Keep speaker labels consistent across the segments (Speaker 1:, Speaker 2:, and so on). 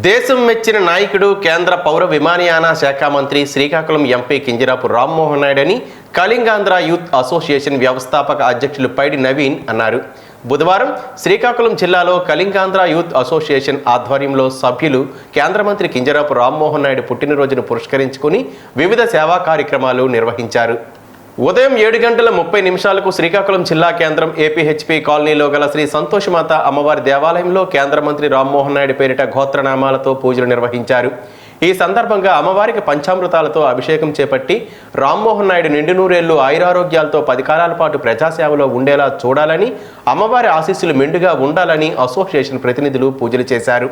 Speaker 1: దేశం మెచ్చిన నాయకుడు కేంద్ర పౌర విమానయాన శాఖ మంత్రి శ్రీకాకుళం ఎంపీ కింజరాపు రామ్మోహన్ నాయుడు అని కళింగాంధ్ర యూత్ అసోసియేషన్ వ్యవస్థాపక అధ్యక్షులు పైడి నవీన్ అన్నారు. బుధవారం శ్రీకాకుళం జిల్లాలో కళింగాంధ్ర యూత్ అసోసియేషన్ ఆధ్వర్యంలో సభ్యులు కేంద్ర మంత్రి కింజరాపు రామ్మోహన్ నాయుడు పుట్టినరోజును పురస్కరించుకుని వివిధ సేవా కార్యక్రమాలు నిర్వహించారు. ఉదయం ఏడు గంటల ముప్పై నిమిషాలకు శ్రీకాకుళం జిల్లా కేంద్రం ఏపీహెచ్పి కాలనీలో గల శ్రీ సంతోషమాత అమ్మవారి దేవాలయంలో కేంద్ర మంత్రి రామ్మోహన్ నాయుడు పేరిట గోత్రనామాలతో పూజలు నిర్వహించారు. ఈ సందర్భంగా అమ్మవారికి పంచామృతాలతో అభిషేకం చేపట్టి రామ్మోహన్ నాయుడు నిండు నూరేళ్ళు ఆయురారోగ్యాలతో పది కాలాల పాటు ప్రజాసేవలో ఉండేలా చూడాలని అమ్మవారి ఆశీస్సులు మెండుగా ఉండాలని అసోసియేషన్ ప్రతినిధులు పూజలు చేశారు.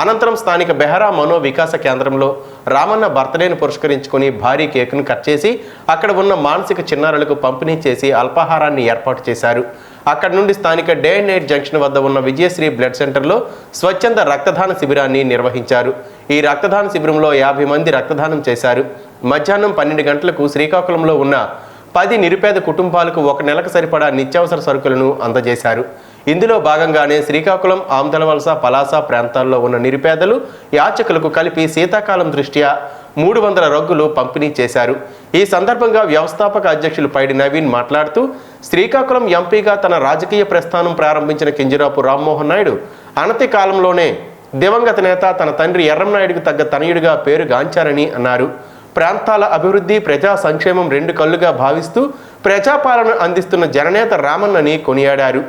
Speaker 1: అనంతరం స్థానిక బెహరా మనో వికాస కేంద్రంలో రామన్న బర్త్డేను పురస్కరించుకొని భారీ కేకును కట్ చేసి అక్కడ ఉన్న మానసిక చిన్నారులకు పంపిణీ చేసి అల్పాహారాన్ని ఏర్పాటు చేశారు. అక్కడ నుండి స్థానిక డే అండ్ నైట్ జంక్షన్ వద్ద ఉన్న విజయశ్రీ బ్లడ్ సెంటర్లో స్వచ్ఛంద రక్తదాన శిబిరాన్ని నిర్వహించారు. ఈ రక్తదాన శిబిరంలో యాభై మంది రక్తదానం చేశారు. మధ్యాహ్నం పన్నెండు గంటలకు శ్రీకాకుళంలో ఉన్న పది నిరుపేద కుటుంబాలకు ఒక నెలకు సరిపడా నిత్యావసర సరుకులను అందజేశారు. ఇందులో భాగంగానే శ్రీకాకుళం ఆమ్దలవలస పలాస ప్రాంతాల్లో ఉన్న నిరుపేదలు యాచకులకు కలిపి శీతాకాలం దృష్ట్యా మూడు వందల రగ్గులు పంపిణీ చేశారు. ఈ సందర్భంగా వ్యవస్థాపక అధ్యక్షులు పైడి నవీన్ మాట్లాడుతూ శ్రీకాకుళం ఎంపీగా తన రాజకీయ ప్రస్థానం ప్రారంభించిన కింజరాపు రామ్మోహన్ నాయుడు అనతి కాలంలోనే దివంగత నేత తన తండ్రి ఎర్రంనాయుడికి తగ్గ తనయుడిగా పేరు గాంచారని అన్నారు. ప్రాంతాల అభివృద్ధి ప్రజా సంక్షేమం రెండు కళ్ళుగా భావిస్తూ ప్రజాపాలన అందిస్తున్న జననేత రామన్నని కొనియాడారు.